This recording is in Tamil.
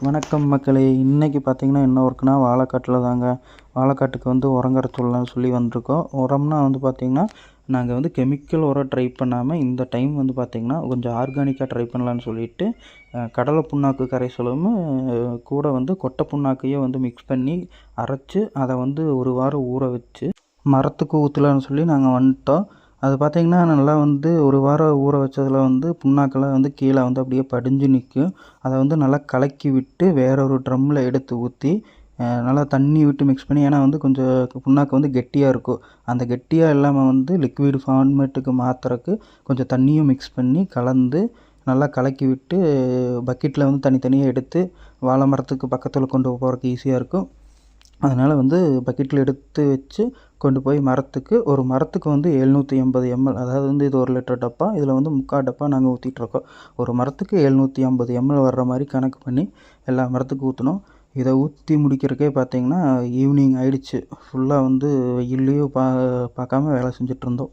வணக்கம் மக்களே. இன்றைக்கி பார்த்தீங்கன்னா என்ன ஒர்க்குனா வாழைக்காட்டில் தாங்க. வாழைக்காட்டுக்கு வந்து உரங்கர சொல்லலாம்னு சொல்லி வந்திருக்கோம். உரம்னா வந்து பார்த்திங்கன்னா நாங்கள் வந்து கெமிக்கல் உரம் ட்ரை பண்ணாமல் இந்த டைம் வந்து பார்த்திங்கன்னா கொஞ்சம் ஆர்கானிக்காக ட்ரை பண்ணலான்னு சொல்லிட்டு கடலை புண்ணாக்கு கரைசலும் கூட வந்து கொட்டை புண்ணாக்கையும் வந்து மிக்ஸ் பண்ணி அரைச்சி அதை வந்து ஒரு வாரம் ஊற வச்சு மரத்துக்கு ஊற்றலான்னு சொல்லி நாங்கள் வந்துட்டோம். அது பார்த்திங்கன்னா நல்லா வந்து ஒரு வாரம் ஊற வச்சதில் வந்து புண்ணாக்கெல்லாம் வந்து கீழே வந்து அப்படியே படிஞ்சு நிற்கும் அதை வந்து நல்லா கலக்கி விட்டு வேற ஒரு ட்ரம்மில் எடுத்து ஊற்றி நல்லா தண்ணி விட்டு மிக்ஸ் பண்ணி ஏன்னா வந்து கொஞ்சம் புண்ணாக்கு வந்து கெட்டியாக இருக்கும். அந்த கெட்டியாக இல்லாமல் வந்து லிக்விட் ஃபார்மேட்டுக்கு மாற்றுறக்கு கொஞ்சம் தண்ணியும் மிக்ஸ் பண்ணி கலந்து நல்லா கலக்கி விட்டு பக்கெட்டில் வந்து தனித்தனியாக எடுத்து வாழை மரத்துக்கு பக்கத்தில் கொண்டு போகிறதுக்கு ஈஸியாக இருக்கும். அதனால் வந்து பக்கெட்டில் எடுத்து வச்சு கொண்டு போய் மரத்துக்கு ஒரு மரத்துக்கு வந்து எழுநூற்றி எண்பது எம்எல் அதாவது வந்து இது ஒரு லிட்டர் டப்பா இதில் வந்து முக்கால் டப்பா நாங்கள் ஊற்றிட்டுருக்கோம் ஒரு மரத்துக்கு எழுநூற்றி ஐம்பது எம்எல் வர்ற மாதிரி கணக்கு பண்ணி எல்லா மரத்துக்கும் ஊற்றணும் இதை ஊற்றி முடிக்கிறக்கே பார்த்தீங்கன்னா ஈவினிங் ஆகிடுச்சு ஃபுல்லாக வந்து வெயில்லையும் பா பார்க்காம வேலை செஞ்சிட்ருந்தோம்